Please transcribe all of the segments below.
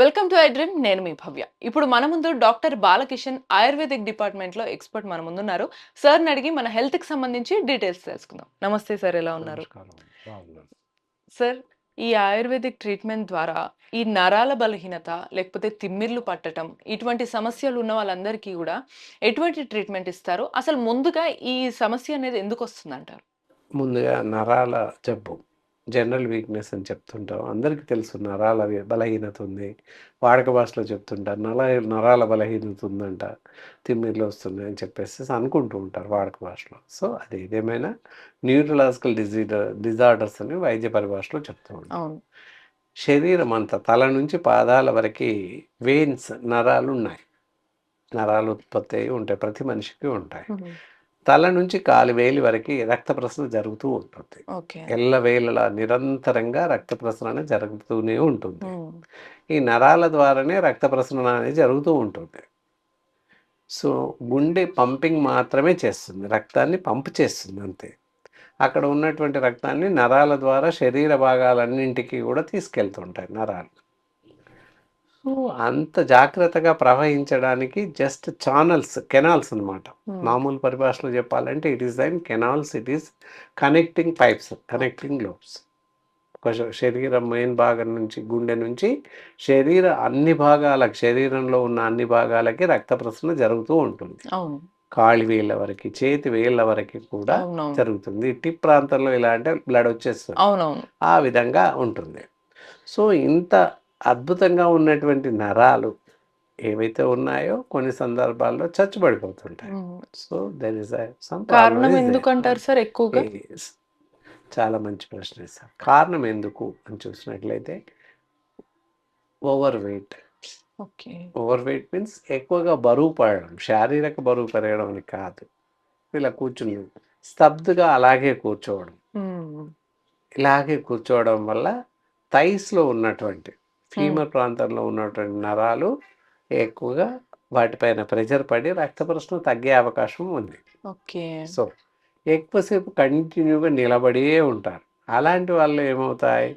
Welcome to I dream నేను మీ భవ్య. ఇప్పుడు మన ముందు డాక్టర్ బాలకిషన్ ఆయుర్వేదిక్ డిపార్ట్మెంట్లో ఎక్స్పర్ట్ మన ముందు ఉన్నారు. సార్ అడిగి మన హెల్త్కి సంబంధించి డీటెయిల్స్ తెలుసుకుందాం. నమస్తే సార్ ఎలా ఉన్నారు. సార్ ఈ ఆయుర్వేదిక్ ట్రీట్మెంట్ ద్వారా ఈ నరాల బలహీనత లేకపోతే తిమ్మిర్లు పట్టడం ఇటువంటి సమస్యలు ఉన్న వాళ్ళందరికీ కూడా ఎటువంటి ట్రీట్మెంట్ ఇస్తారు? అసలు ముందుగా ఈ సమస్య అనేది ఎందుకు వస్తుంది అంటారు ముందుగా నరాల జబ్బు. జనరల్ వీక్నెస్ అని చెప్తుంటాం అందరికీ తెలుసు నరాల బలహీనత ఉంది. వాడక భాషలో చెప్తుంటారు. నర నరాల బలహీనత ఉందంట. తిమ్మిర్లు వస్తున్నాయి అని చెప్పేసి అనుకుంటూ ఉంటారు వాడక భాషలో. సో అది ఏదేమైనా న్యూరలాజికల్ డిజీజ్ డిజార్డర్స్ అని వైద్య పరిభాషలో చెప్తూ ఉంటాం శరీరం అంతా తల నుంచి పాదాల వరకు వెయిన్స్ నరాలు ఉన్నాయి. నరాలు ఉత్పత్తి అయి ఉంటాయి. ప్రతి మనిషికి ఉంటాయి. తల నుంచి కాలు వేలి వరకు రక్త ప్రసరణ జరుగుతూ ఉంటుంది. ఓకే. ఎల్లవేళలా నిరంతరంగా రక్త ప్రసరణ జరుగుతూనే ఉంటుంది. ఈ నరాల ద్వారానే రక్త ప్రసరణ అనేది జరుగుతూ ఉంటుంది. సో గుండె పంపింగ్ మాత్రమే చేస్తుంది. రక్తాన్ని పంప్ చేస్తుంది అంతే. అక్కడ ఉన్నటువంటి రక్తాన్ని నరాల ద్వారా శరీర భాగాలన్నింటికి కూడా తీసుకెళ్తుంటాయి నరాలు. సో అంత జాగ్రత్తగా ప్రవహించడానికి జస్ట్ ఛానల్స్ కెనాల్స్ అన్నమాట. మామూలు పరిభాషలో చెప్పాలంటే it is thin canals it is connecting pipes connecting lobes. ఒక శరీరం మెయిన్ భాగం నుంచి గుండె నుంచి శరీర అన్ని భాగాలకు శరీరంలో ఉన్న అన్ని భాగాలకి రక్త ప్రసరణ జరుగుతూ ఉంటుంది. కాలి వేళ్ళ వరకు చేతి వేళ్ళ వరకు కూడా జరుగుతుంది. టిప్ ప్రాంతంలో ఇలా అంటే బ్లడ్ వచ్చేస్తుంది. ఆ విధంగా ఉంటుంది. సో ఇంత అద్భుతంగా ఉన్నటువంటి నరాలు ఏవైతే ఉన్నాయో కొన్ని సందర్భాల్లో చచ్చుబడిపోతుంటాయి. సో దెర్ ఇస్ కారణం ఎందుకు అంటారు సార్ ఎక్కువగా? చాలా మంచి ప్రశ్న సార్. కారణం ఎందుకు అని చూసినట్లయితే over weight okay. Over weight means ఎక్కువగా బరువు పడడం శారీరక బరువు పెరగడం అని కాదు. ఇలా కూర్చుని స్తబ్దుగా అలాగే కూర్చోవడం. ఇలాగే కూర్చోవడం వల్ల థైస్లో ఉన్నటువంటి ఫీమర్ ప్రాంతంలో ఉన్నటువంటి నరాలు ఎక్కువగా వాటిపైన ప్రెషర్ పడి రక్త ప్రశ్న తగ్గే అవకాశం ఉంది. ఓకే. సో ఎక్కువసేపు కంటిన్యూగా నిలబడే ఉంటారు. అలాంటి వాళ్ళు ఏమవుతాయి?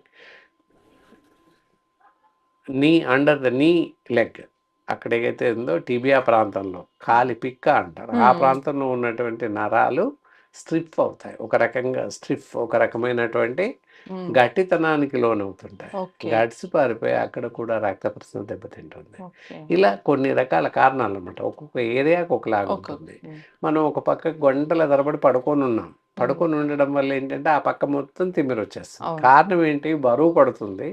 Knee under the knee leg అక్కడ ఏదైతే ఉందో టిబియా ప్రాంతంలో కాలి పిక్క అంటారు. ఆ. ప్రాంతంలో ఉన్నటువంటి నరాలు స్ట్రిప్ అవుతాయి ఒక రకంగా స్ట్రిప్ ఒక రకమైనటువంటి. గట్టితనానికి లోనవుతుంటాయి. గడిచి పారిపోయి అక్కడ కూడా రక్త ప్రసరణ దెబ్బతింటుంది ఇలా కొన్ని రకాల కారణాలు అన్నమాట ఒక్కొక్క ఏరియాకి ఒకలాగా ఒక ఉంటుంది. మనం ఒక పక్క గంటల తరబడి పడుకొని ఉన్నాం పడుకొని ఉండడం వల్ల ఏంటంటే ఆ పక్క మొత్తం తిమ్మిరి వచ్చేస్తుంది. కారణం ఏంటి బరువు పడుతుంది.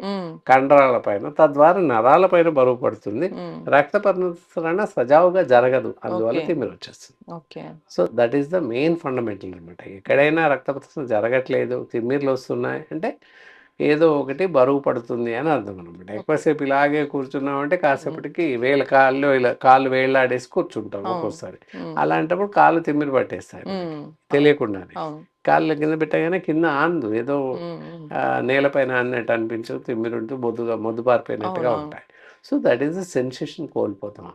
కండరాల పైన తద్వారా నరాల పైన బరువు పడుతుంది. రక్త ప్రసరణ సజావుగా జరగదు అందువల్ల. తిమ్మిరి వచ్చేస్తుంది so that is the main fundamental అనమాట ఎక్కడైనా రక్త ప్రసరణ జరగట్లేదు తిమ్మిర్లు వస్తున్నాయి అంటే ఏదో ఒకటి బరువు పడుతుంది అని అర్థం అనమాట ఎక్కువసేపు ఇలాగే కూర్చున్నామంటే కాసేపటికి వేల కాళ్ళు ఇలా కాళ్ళు వేళ్ళాడేసి కూర్చుంటాం. ఒక్కోసారి. అలాంటప్పుడు కాళ్ళు తిమ్మిరి పట్టేస్తాయి. తెలియకుండానే కాళ్ళు కింద పెట్టగానే కింద ఆందు ఏదో. ఆ, నేలపైన అన్నట్టు అనిపించు తిమ్మిరి ఉంటూ మొద్దుగా మొద్దు పారిపోయినట్టుగా. ఉంటాయి so that is the sensation కోల్పోతాం.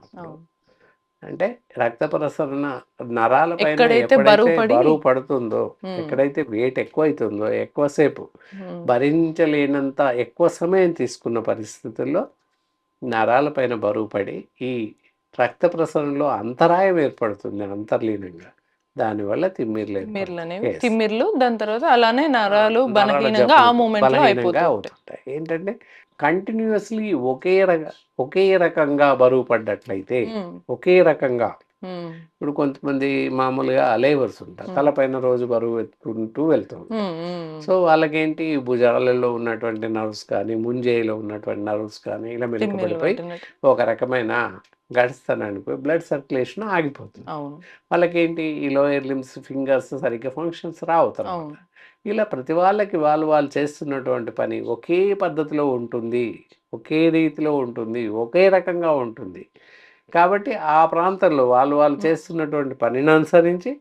అంటే రక్త ప్రసరణ నరాల పైన ఎక్కడైతే బరువు పడి- బరువు పడుతుందో. ఎక్కడైతే వెయిట్ ఎక్కువ అవుతుందో ఎక్కువసేపు. భరించలేనంత ఎక్కువ సమయం తీసుకున్న పరిస్థితుల్లో నరాల పైన బరువు పడి ఈ రక్త ప్రసరణలో అంతరాయం ఏర్పడుతుంది అంతర్లీనంగా. దానివల్ల తిమ్మిర్లు తిమ్మిర్లు దాని తర్వాత అలానే నరాలు బలహీనంగా అవుతుంటాయి. ఏంటంటే కంటిన్యూస్లీ ఒకే రక ఒకే రకంగా బరువు పడ్డట్లయితే. ఒకే రకంగా. ఇప్పుడు కొంతమంది మామూలుగా లేబర్స్ ఉంటారు. తలపైన రోజు బరువు ఎత్తుకుంటూ. ఉమ్. సో వాళ్ళకేంటి భుజాలలో ఉన్నటువంటి నర్వ్స్ కానీ ముంజేయిలో ఉన్నటువంటి నర్వ్స్ కానీ ఇలా పట్టినట్టు. ఒక రకమైన గడిస్తానని పోయి బ్లడ్ సర్క్యులేషన్ ఆగిపోతుంది వాళ్ళకేంటి ఈ లోయర్ లిమ్స్ ఫింగర్స్ సరిగ్గా ఫంక్షన్స్ రావు తర్వాత అవును ఇలా ప్రతి వాళ్ళకి వాళ్ళు వాళ్ళు చేస్తున్నటువంటి పని ఒకే పద్ధతిలో ఉంటుంది ఒకే రీతిలో ఉంటుంది ఒకే రకంగా ఉంటుంది కాబట్టి ఆ ప్రాంతంలో వాళ్ళు వాళ్ళు చేస్తున్నటువంటి పనిని అనుసరించి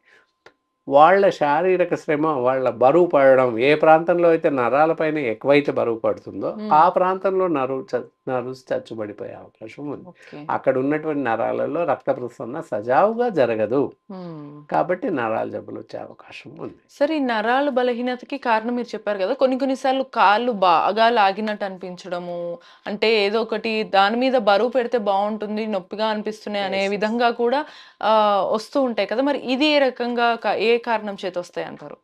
వాళ్ళ శారీరక శ్రమ వాళ్ళ బరువు పడడం ఏ ప్రాంతంలో అయితే నరాలపైన ఎక్కువైతే బరువు పడుతుందో. ఆ ప్రాంతంలో నరువు చ నరువు చచ్చుబడిపోయే అవకాశం ఉంది. అక్కడ ఉన్నటువంటి నరాలలో రక్త ప్రసరణ సజావుగా జరగదు. కాబట్టి నరాల జబ్బులు వచ్చే అవకాశం ఉంది. సరే ఈ నరాల బలహీనతకి కారణం మీరు చెప్పారు కదా కొన్ని కొన్నిసార్లు కాళ్ళు బాగా లాగినట్టు అనిపించడము అంటే ఏదో ఒకటి దాని మీద బరువు పెడితే బాగుంటుంది నొప్పిగా అనిపిస్తున్నాయి అనే. విధంగా కూడా వస్తూ ఉంటాయి కదా మరి ఇది ఏ రకంగా ఏ కారణం చేత వస్తాయి అంటారు?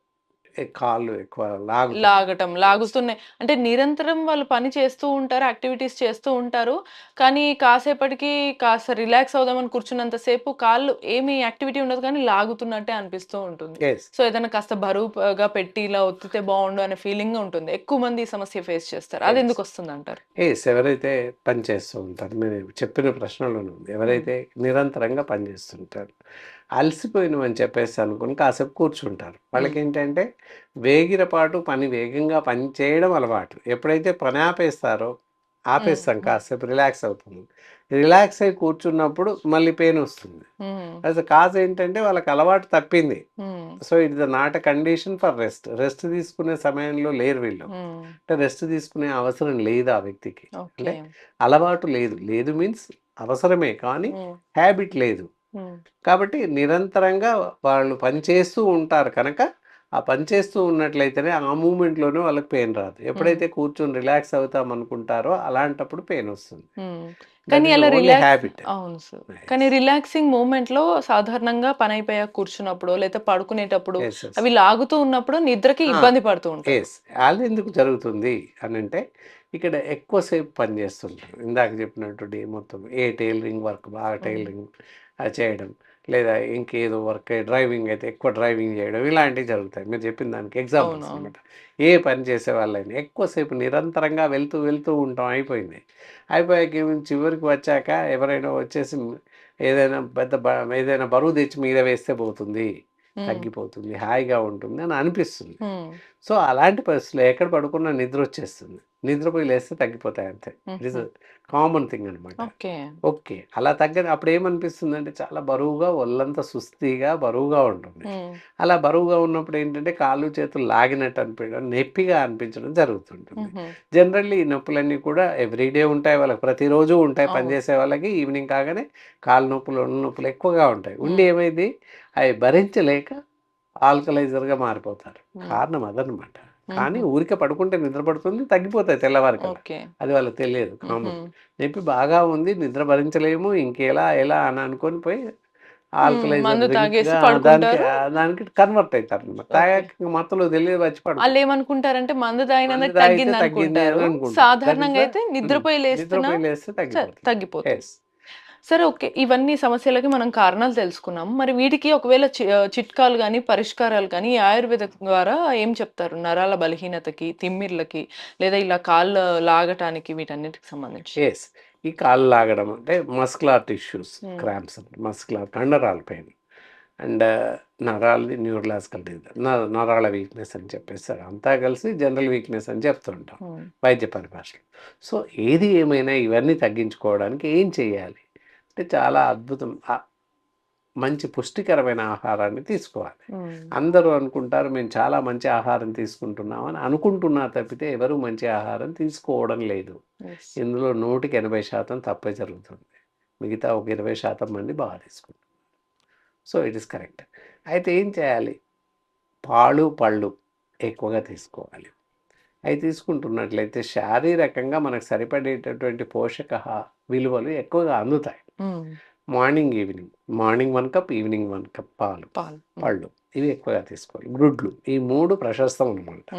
కాళ్ళు ఎక్కువ లాగు లాగటం లాగుతున్నాయి అంటే నిరంతరం వాళ్ళు పని చేస్తూ ఉంటారు యాక్టివిటీస్ చేస్తూ ఉంటారు. కానీ కాసేపటికి కాస్త రిలాక్స్ అవుదామని కూర్చున్నంతసేపు కాళ్ళు ఏమి యాక్టివిటీ ఉండదు కానీ లాగుతున్నట్టే అనిపిస్తూ ఉంటుంది. సో ఏదైనా కాస్త బరువుగా పెట్టి ఇలా ఒత్తితే బాగుండు అనే ఫీలింగ్ ఉంటుంది. ఎక్కువ మంది ఈ సమస్య ఫేస్ చేస్తారు. అది. ఎందుకు వస్తుంది అంటారు? ఎవరైతే పని చేస్తూ ఉంటారు మీరు చెప్పిన ప్రశ్నలోనే ఎవరైతే నిరంతరంగా పని చేస్తుంటారు అలసిపోయినమని చెప్పేసి అనుకుని కాసేపు కూర్చుంటారు. వాళ్ళకి ఏంటంటే వేగిరపాటు పని వేగంగా పని చేయడం అలవాటు. ఎప్పుడైతే పని ఆపేస్తారో ఆపేస్తాం. కాసేపు రిలాక్స్ అవుతుంది రిలాక్స్ అయి కూర్చున్నప్పుడు మళ్ళీ పెయిన్ వస్తుంది. అసలు కాజ్ ఏంటంటే వాళ్ళకి అలవాటు తప్పింది. So it the not a condition for rest. Rest తీసుకునే సమయంలో లేరు వీళ్ళు. అంటే రెస్ట్ తీసుకునే అవసరం లేదు ఆ వ్యక్తికి. ఓకే. అలవాటు లేదు. లేదు మీన్స్ అవసరమే కానీ హ్యాబిట్ లేదు. కాబట్టి నిరంతరంగా వాళ్ళు పనిచేస్తూ ఉంటారు కనుక ఆ పని చేస్తూ ఉన్నట్లయితేనే ఆ మూమెంట్లోనే వాళ్ళకి పెయిన్ రాదు. ఎప్పుడైతే కూర్చొని రిలాక్స్ అవుతాం అనుకుంటారో అలాంటప్పుడు పెయిన్ వస్తుంది. కానీ అలా రిలాక్స్ హ్యాబిట్ అవును సార్. కానీ రిలాక్సింగ్ మూమెంట్లో సాధారణంగా పని అయిపోయాక కూర్చున్నప్పుడు లేదా పడుకునేటప్పుడు అవి లాగుతూ ఉన్నప్పుడు నిద్రకి ఇబ్బంది పడుతూ ఉంటాయి అది ఎందుకు జరుగుతుంది అని అంటే ఇక్కడ ఎక్కువసేపు పని చేస్తుంటారు. ఇందాక చెప్పినట్టు డే మొత్తం ఏ టైలరింగ్ వర్క్ బాగా టైలరింగ్ చేయడం. లేదా ఇంకేదో వర్క్ డ్రైవింగ్ అయితే ఎక్కువ డ్రైవింగ్ చేయడం ఇలాంటివి జరుగుతాయి. మీరు చెప్పిన దానికి ఎగ్జాంపుల్స్. అనమాట ఏ పని చేసే వాళ్ళైనా ఎక్కువసేపు నిరంతరంగా వెళ్తూ వెళ్తూ ఉంటాం అయిపోయింది. అయిపోయాక చివరికి వచ్చాక ఎవరైనా వచ్చేసి ఏదైనా పెద్ద ఏదైనా బరువు తెచ్చి మీద వేస్తే పోతుంది తగ్గిపోతుంది హాయిగా ఉంటుంది అని అనిపిస్తుంది. సో అలాంటి పరిస్థితుల్లో ఎక్కడ పడుకున్నా నిద్ర వచ్చేస్తుంది నిద్రపోయి లేస్తే తగ్గిపోతాయి అంతే ఇట్ ఇస్ కామన్ థింగ్ అనమాట ఓకే. అలా తగ్గ అప్పుడు ఏమనిపిస్తుంది అంటే చాలా బరువుగా ఒళ్ళంతా సుస్థిగా బరువుగా ఉంటుంది. అలా బరువుగా ఉన్నప్పుడు ఏంటంటే కాళ్ళు చేతులు లాగినట్టు అనిపించడం నొప్పిగా అనిపించడం జరుగుతుంటుంది. జనరల్లీ ఈ నొప్పులన్నీ కూడా ఎవ్రీడే ఉంటాయి వాళ్ళకి. ప్రతిరోజు ఉంటాయి. పనిచేసే వాళ్ళకి. ఈవినింగ్ కాగానే కాళ్ళ నొప్పులు ఒళ్ళు నొప్పులు ఎక్కువగా ఉంటాయి. ఉండి. ఏమైంది? అవి భరించలేక ఆల్కలైజర్గా మారిపోతారు. కారణం అదనమాట కానీ ఊరికే పడుకుంటే నిద్ర పడుతుంది తగ్గిపోతాయి తెల్లవారికి అది వాళ్ళకి తెలియదు కామన్. నొప్పి బాగా ఉంది నిద్ర భరించలేము ఇంకెలా ఎలా అని అనుకొని పోయి. దానికి కన్వర్ట్ అవుతారు అనమాట తాగాక మత్తులో తెలియదు వచ్చి వాళ్ళు ఏమనుకుంటారంటే మందు తాగినందుకు తగ్గింది అనుకుంటారు. సాధారణంగా అయితే నిద్రపోయి లేస్తే తగ్గిపోతుంది. సరే ఓకే. ఇవన్నీ సమస్యలకి మనం కారణాలు తెలుసుకున్నాం. మరి వీటికి ఒకవేళ చిట్కాలు కానీ పరిష్కారాలు కానీ ఆయుర్వేద ద్వారా ఏం చెప్తారు? నరాల బలహీనతకి తిమ్మిర్లకి లేదా ఇలా కాళ్ళు లాగటానికి వీటన్నిటికి సంబంధించి? ఎస్ ఈ కాళ్ళు లాగడం అంటే మస్కులార్ టిష్యూస్. క్రాంప్స్ అంటే. మస్కులార్ కండరాల పెయిన్. అండ్ నరాలది న్యూరలాజికల్ నరాల వీక్నెస్ అని చెప్పేస్తారు. అంతా కలిసి జనరల్ వీక్నెస్ అని చెప్తుంటాం. వైద్య పరిభాషలో. సో ఏది ఏమైనా ఇవన్నీ తగ్గించుకోవడానికి ఏం చేయాలి? అంటే చాలా అద్భుతం. మంచి పుష్టికరమైన ఆహారాన్ని తీసుకోవాలి. అందరూ అనుకుంటారు మేము చాలా మంచి ఆహారం తీసుకుంటున్నామని అనుకుంటున్నారు తప్పితే ఎవరు మంచి ఆహారం తీసుకోవడం లేదు. ఇందులో నూటికి ఎనభై శాతం తప్పే జరుగుతుంది. మిగతా ఒక ఇరవై శాతం మంది బాగా తీసుకుంటారు సో ఇట్ ఇస్ కరెక్ట్. అయితే ఏం చేయాలి? పాలు పళ్ళు ఎక్కువగా తీసుకోవాలి. అవి తీసుకుంటున్నట్లయితే శారీరకంగా మనకు సరిపడేటటువంటి పోషక విలువలు ఎక్కువగా అందుతాయి. Morning evening. Morning one cup evening one cup పాలు. పళ్ళు. ఇవి ఎక్కువగా తీసుకోవాలి. గుడ్లు. ఈ మూడు ప్రశస్తం అనమాట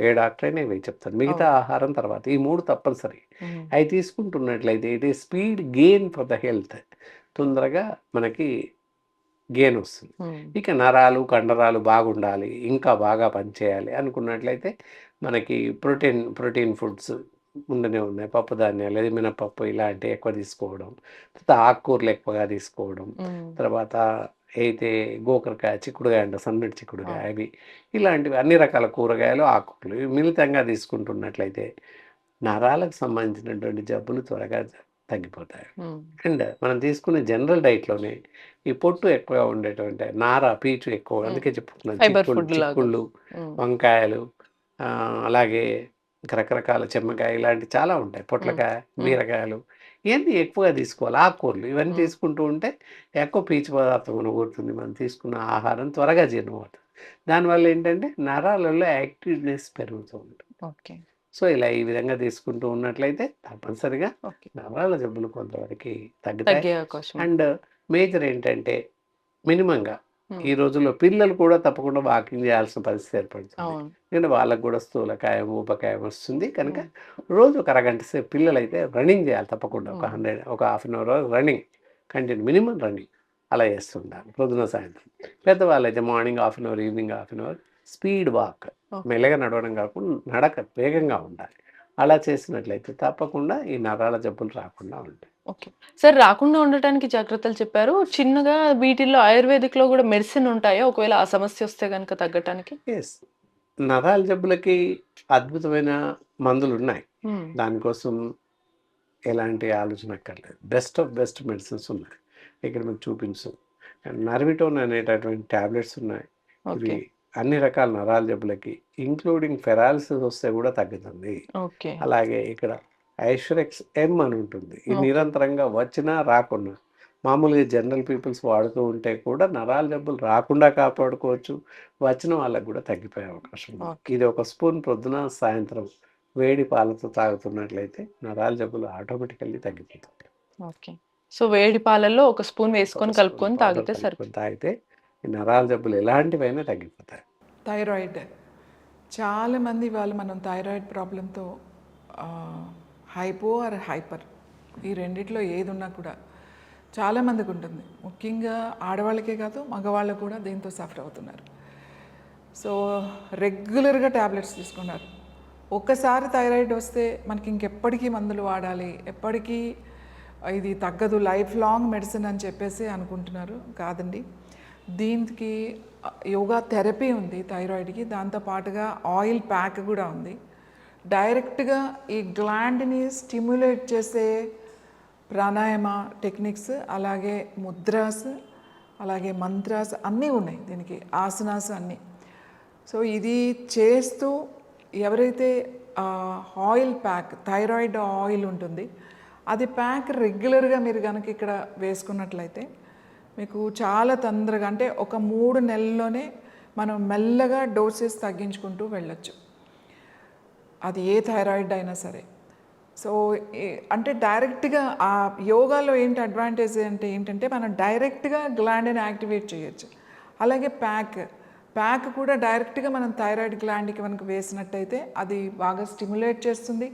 ఏ డాక్టర్ అయినా ఇవి చెప్తారు. మిగతా ఆహారం తర్వాత ఈ మూడు తప్పనిసరి. అవి తీసుకుంటున్నట్లయితే ఇట్ ఈ speed gain for the health. తొందరగా మనకి గెయిన్ వస్తుంది. ఇక నరాలు కండరాలు బాగుండాలి. ఇంకా బాగా పనిచేయాలి అనుకున్నట్లయితే మనకి ప్రోటీన్ ప్రోటీన్ ఫుడ్స్ ఉండనే ఉన్నాయి. పప్పు ధాన్యాలు అది మినపప్పు ఇలాంటివి ఎక్కువ తీసుకోవడం తర్వాత ఆకుకూరలు ఎక్కువగా తీసుకోవడం తర్వాత అయితే గోకరకాయ చిక్కుడుకాయ అంటే సన్నటి చిక్కుడుకాయ అవి. ఇలాంటివి అన్ని రకాల కూరగాయలు ఆకుకూరలు ఇవి మిళితంగా తీసుకుంటున్నట్లయితే నరాలకు సంబంధించినటువంటి జబ్బులు త్వరగా తగ్గిపోతాయి. అండ్ మనం తీసుకునే జనరల్ డైట్లోనే ఈ పొట్టు ఎక్కువగా ఉండేటువంటి నార పీచు ఎక్కువ అందుకే చెప్పుకున్నాను చిక్కుళ్ళు వంకాయలు అలాగే ఇంకా రకరకాల చెమ్మకాయ ఇలాంటి చాలా ఉంటాయి. పొట్లకాయ బీరకాయలు ఇవన్నీ ఎక్కువగా తీసుకోవాలి. ఆకుకూరలు ఇవన్నీ. తీసుకుంటూ ఉంటే ఎక్కువ పీచు పదార్థం అనుకుంటుంది మనం తీసుకున్న ఆహారం త్వరగా జీర్ణమవుతుంది. దానివల్ల ఏంటంటే నరాలలో యాక్టివ్నెస్ పెరుగుతూ ఉంటుంది. ఓకే. సో ఇలా ఈ విధంగా తీసుకుంటూ ఉన్నట్లయితే తప్పనిసరిగా ఓకే. నరాల జబ్బులు కొంతవరకు తగ్గుతాయి. అండ్ మేజర్ ఏంటంటే మినిమంగా ఈ రోజుల్లో పిల్లలు కూడా తప్పకుండా వాకింగ్ చేయాల్సిన పరిస్థితి ఏర్పడుతుంది. ఎందుకంటే వాళ్ళకు కూడా స్థూలకాయం ఊపకాయం వస్తుంది. కనుక రోజు ఒక అరగంట సేపు పిల్లలు అయితే రన్నింగ్ చేయాలి తప్పకుండా. ఒక. హండ్రెడ్ ఒక half an hour running continue minimum running అలా చేస్తుండాలి పొద్దున సాయంత్రం. పెద్దవాళ్ళు అయితే morning half an hour evening half an hour speed walk. మెల్లగా నడవడం కాకుండా నడక వేగంగా ఉండాలి. అలా చేసినట్లయితే తప్పకుండా ఈ నరాల జబ్బులు రాకుండా ఉంటాయి. ఓకే. సార్ రాకుండా ఉండటానికి జాగ్రత్తలు చెప్పారు. చిన్నగా వీటిల్లో ఆయుర్వేదిక్లో కూడా మెడిసిన్ ఉంటాయా? ఒకవేళ ఆ సమస్య వస్తే కనుక తగ్గటానికి? ఎస్. నరాల జబ్బులకి అద్భుతమైన మందులు ఉన్నాయి దానికోసం ఎలాంటి ఆలోచన అక్కర్లేదు. బెస్ట్ ఆఫ్ బెస్ట్ మెడిసిన్స్ ఉన్నాయి. ఇక్కడ మీకు చూపించు. నర్విటోన్ అనేటటువంటి ట్యాబ్లెట్స్ ఉన్నాయి. ఇవి అన్ని రకాల నరాల జబ్బులకి ఇంక్లూడింగ్ ఫెరాలిసిస్ వస్తే కూడా తగ్గుతుంది. ఓకే. అలాగే ఇక్కడ ఐశ్వరెక్స్ ఎం అని ఉంటుంది. ఇది. నిరంతరంగా వచ్చినా రాకున్నా. మామూలుగా జనరల్ పీపుల్స్ వాడుతూ ఉంటే కూడా నరాల జబ్బులు రాకుండా కాపాడుకోవచ్చు. వచ్చిన వాళ్ళకు కూడా తగ్గిపోయే అవకాశం ఉంది. ఇది ఒక స్పూన్ ప్రొద్దున సాయంత్రం వేడి పాలతో తాగుతున్నట్లయితే నరాల జబ్బులు ఆటోమేటికల్లీ తగ్గిపోతాయి. ఓకే. సో వేడి పాలల్లో ఒక స్పూన్ వేసుకొని కలుపుకొని తాగితే సరిపోతుంది. తాగితే ఈ నరాల జబ్బులు ఎలాంటివైనా తగ్గిపోతాయి. థైరాయిడ్. చాలామంది వాళ్ళు మనం థైరాయిడ్ ప్రాబ్లంతో హైపో ఆర్ హైపర్ ఈ రెండిట్లో ఏది ఉన్నా కూడా చాలామందికి ఉంటుంది. ముఖ్యంగా ఆడవాళ్ళకే కాదు మగవాళ్ళు కూడా దీంతో సఫర్ అవుతున్నారు. సో రెగ్యులర్గా ట్యాబ్లెట్స్ తీసుకున్నారు. ఒక్కసారి థైరాయిడ్ వస్తే మనకి ఇంకెప్పటికీ మందులు వాడాలి ఎప్పటికీ ఇది తగ్గదు లైఫ్ లాంగ్ మెడిసిన్ అని చెప్పేసి అనుకుంటున్నారు కాదండి. దీనికి యోగా థెరపీ ఉంది థైరాయిడ్కి దాంతో పాటుగా ఆయిల్ ప్యాక్ కూడా ఉంది. డైరెక్ట్గా ఈ గ్లాండ్ని స్టిమ్యులేట్ చేసే ప్రాణాయామ టెక్నిక్స్ అలాగే ముద్రాస్ అలాగే మంత్రాస్ అన్నీ ఉన్నాయి దీనికి ఆసనాస్ అన్నీ. సో ఇది చేస్తూ ఎవరైతే ఆయిల్ ప్యాక్ థైరాయిడ్ ఆయిల్ ఉంటుంది అది ప్యాక్ రెగ్యులర్గా మీరు కనుక ఇక్కడ వేసుకున్నట్లయితే మీకు చాలా తొందరగా అంటే ఒక మూడు నెలల్లోనే మనం మెల్లగా డోసెస్ తగ్గించుకుంటూ వెళ్ళొచ్చు. అది ఏ థైరాయిడ్ అయినా సరే. సో అంటే డైరెక్ట్గా ఆ యోగాలో ఏంటి అడ్వాంటేజ్ అంటే ఏంటంటే మనం డైరెక్ట్గా గ్లాండ్ని యాక్టివేట్ చేయొచ్చు. అలాగే ప్యాక్ ప్యాక్ కూడా డైరెక్ట్గా మనం థైరాయిడ్ గ్లాండ్కి మనకు వేసినట్టయితే అది బాగా స్టిమ్యులేట్ చేస్తుంది.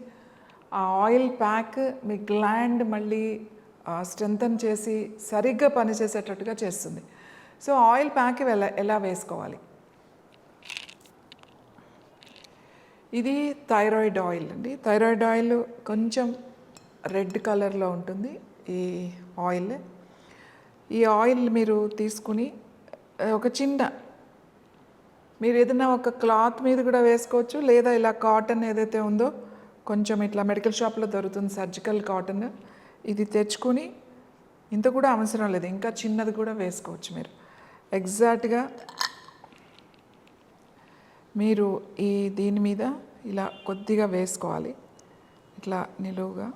ఆ ఆయిల్ ప్యాక్ మీ గ్లాండ్ మళ్ళీ స్ట్రెంథన్ చేసి సరిగ్గా పనిచేసేటట్టుగా చేస్తుంది. సో ఆయిల్ ప్యాక్ ఎలా ఎలా వేసుకోవాలి? ఇది థైరాయిడ్ ఆయిల్ అండి. థైరాయిడ్ ఆయిల్ కొంచెం రెడ్ కలర్లో ఉంటుంది ఈ ఆయిల్ ఈ ఆయిల్ మీరు తీసుకుని ఒక చిన్న మీరు ఏదైనా ఒక క్లాత్ మీద కూడా వేసుకోవచ్చు లేదా ఇలా కాటన్ ఏదైతే ఉందో కొంచెం ఇట్లా మెడికల్ షాప్లో దొరుకుతుంది సర్జికల్ కాటన్ ఇది తెచ్చుకొని ఇంత కూడా అవసరం లేదు. ఇంకా చిన్నది కూడా వేసుకోవచ్చు మీరు. ఎగ్జాక్ట్గా మీరు ఈ దీని మీద ఇలా కొద్దిగా వేసుకోవాలి. ఇట్లా నిలువుగా.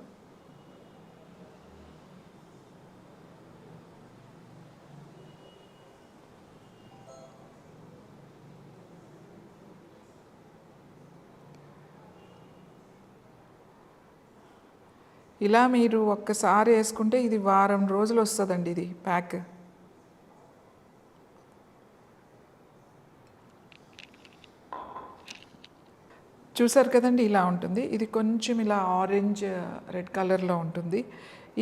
ఇలా మీరు ఒక్కసారి వేసుకుంటే ఇది వారం రోజులు వస్తుందండి ఇది ప్యాక్. చూసారు కదండి ఇలా ఉంటుంది. ఇది కొంచెం ఇలా ఆరెంజ్ రెడ్ కలర్లో ఉంటుంది.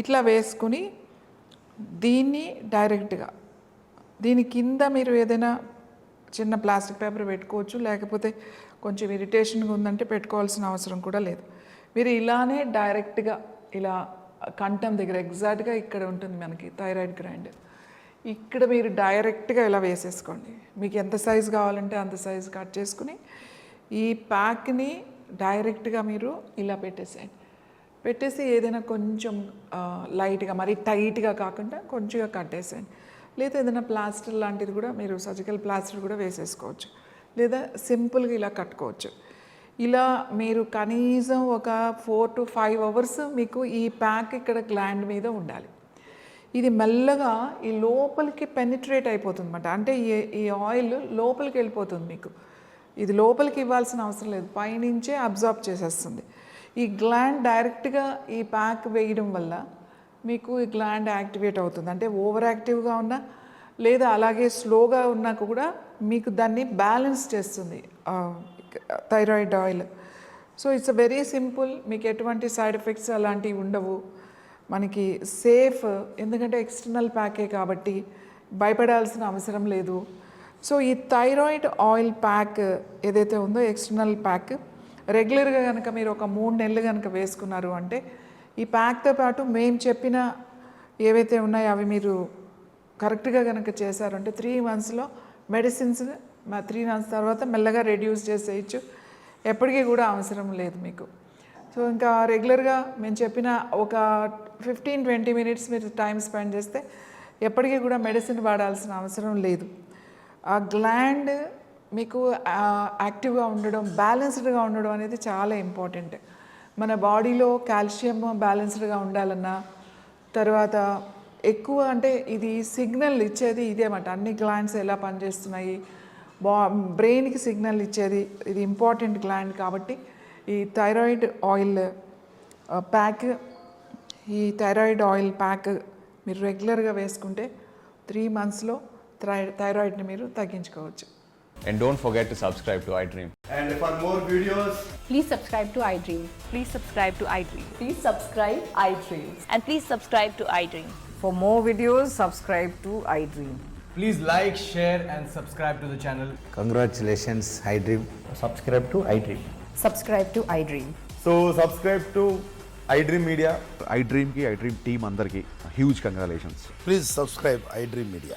ఇట్లా వేసుకుని దీన్ని డైరెక్ట్గా దీని కింద మీరు ఏదైనా చిన్న ప్లాస్టిక్ పేపర్ పెట్టుకోవచ్చు లేకపోతే కొంచెం ఇరిటేషన్గా ఉందంటే పెట్టుకోవాల్సిన అవసరం కూడా లేదు. మీరు ఇలానే డైరెక్ట్గా ఇలా కంఠం దగ్గర ఎగ్జాక్ట్గా ఇక్కడ ఉంటుంది మనకి థైరాయిడ్ గ్రైండ్. ఇక్కడ మీరు డైరెక్ట్గా ఇలా వేసేసుకోండి. మీకు ఎంత సైజు కావాలంటే అంత సైజు కట్ చేసుకుని ఈ ప్యాక్ని డైరెక్ట్గా మీరు ఇలా పెట్టేసేయండి. పెట్టేసి ఏదైనా కొంచెం లైట్గా మరి టైట్గా కాకుండా కొంచెంగా కట్టేసేయండి లేదా ఏదైనా ప్లాస్టర్ లాంటిది కూడా మీరు సర్జికల్ ప్లాస్టర్ కూడా వేసేసుకోవచ్చు. లేదా సింపుల్గా ఇలా కట్టుకోవచ్చు. ఇలా మీరు కనీసం ఒక ఫోర్ టు ఫైవ్ అవర్స్ మీకు ఈ ప్యాక్ ఇక్కడ గ్లాండ్ మీద ఉండాలి. ఇది మెల్లగా ఈ లోపలికి పెనిట్రేట్ అయిపోతుంది అంటే ఈ ఈ ఆయిల్ లోపలికి వెళ్ళిపోతుంది మీకు. ఇది లోపలికి ఇవ్వాల్సిన అవసరం లేదు. పైనుంచే అబ్జార్బ్ చేసేస్తుంది. ఈ గ్లాండ్ డైరెక్ట్గా ఈ ప్యాక్ వేయడం వల్ల మీకు ఈ గ్లాండ్ యాక్టివేట్ అవుతుంది. అంటే ఓవర్ యాక్టివ్గా ఉన్నా లేదా అలాగే స్లోగా ఉన్నా కూడా మీకు దాన్ని బ్యాలెన్స్ చేస్తుంది thyroid oil. So it's very simple. మీకు ఎటువంటి సైడ్ ఎఫెక్ట్స్ అలాంటివి ఉండవు. మనకి సేఫ్. ఎందుకంటే ఎక్స్టర్నల్ ప్యాకే కాబట్టి భయపడాల్సిన అవసరం లేదు. సో ఈ థైరాయిడ్ ఆయిల్ ప్యాక్ ఏదైతే ఉందో ఎక్స్టర్నల్ ప్యాక్ రెగ్యులర్గా కనుక మీరు ఒక మూడు నెలలు కనుక వేసుకున్నారు అంటే ఈ ప్యాక్తో పాటు మేము చెప్పిన ఏవైతే ఉన్నాయో అవి మీరు కరెక్ట్గా కనుక చేశారంటే త్రీ మంత్స్లో మెడిసిన్స్ త్రీ మంత్స్ తర్వాత మెల్లగా రెడ్యూస్ చేసేయచ్చు. ఎప్పటికీ కూడా అవసరం లేదు మీకు. సో ఇంకా రెగ్యులర్గా మేము చెప్పిన ఒక ఫిఫ్టీన్ ట్వంటీ మినిట్స్ మీరు టైం స్పెండ్ చేస్తే ఎప్పటికీ కూడా మెడిసిన్ వాడాల్సిన అవసరం లేదు. ఆ గ్లాండ్ మీకు యాక్టివ్గా ఉండడం బ్యాలెన్స్డ్గా ఉండడం అనేది చాలా ఇంపార్టెంట్. మన బాడీలో కాల్షియం బ్యాలెన్స్డ్గా ఉండాలన్నా తర్వాత ఎక్కువ అంటే ఇది సిగ్నల్ ఇచ్చేది ఇదే అన్నమాట. అన్ని గ్లాండ్స్ ఎలా పనిచేస్తున్నాయి బా బ్రెయిన్కి సిగ్నల్ ఇచ్చేది ఇది ఇంపార్టెంట్ గ్లాండ్ కాబట్టి ఈ థైరాయిడ్ ఆయిల్ ప్యాక్ ఈ థైరాయిడ్ ఆయిల్ ప్యాక్ మీరు రెగ్యులర్గా వేసుకుంటే త్రీ మంత్స్లో థైరాయిడ్ని మీరు తగ్గించుకోవచ్చు And don't forget to subscribe to iDream. And for more videos, Please subscribe to iDream. Please subscribe to iDream. Please subscribe iDream. And please subscribe to iDream. For more videos, subscribe to iDream. please like, share, and subscribe to the channel. Congratulations, iDream. Subscribe to iDream. Subscribe to iDream. So subscribe to iDream Media. I డ్రీమ్కి I dream team అందరికీ huge congratulations Please subscribe iDream Media.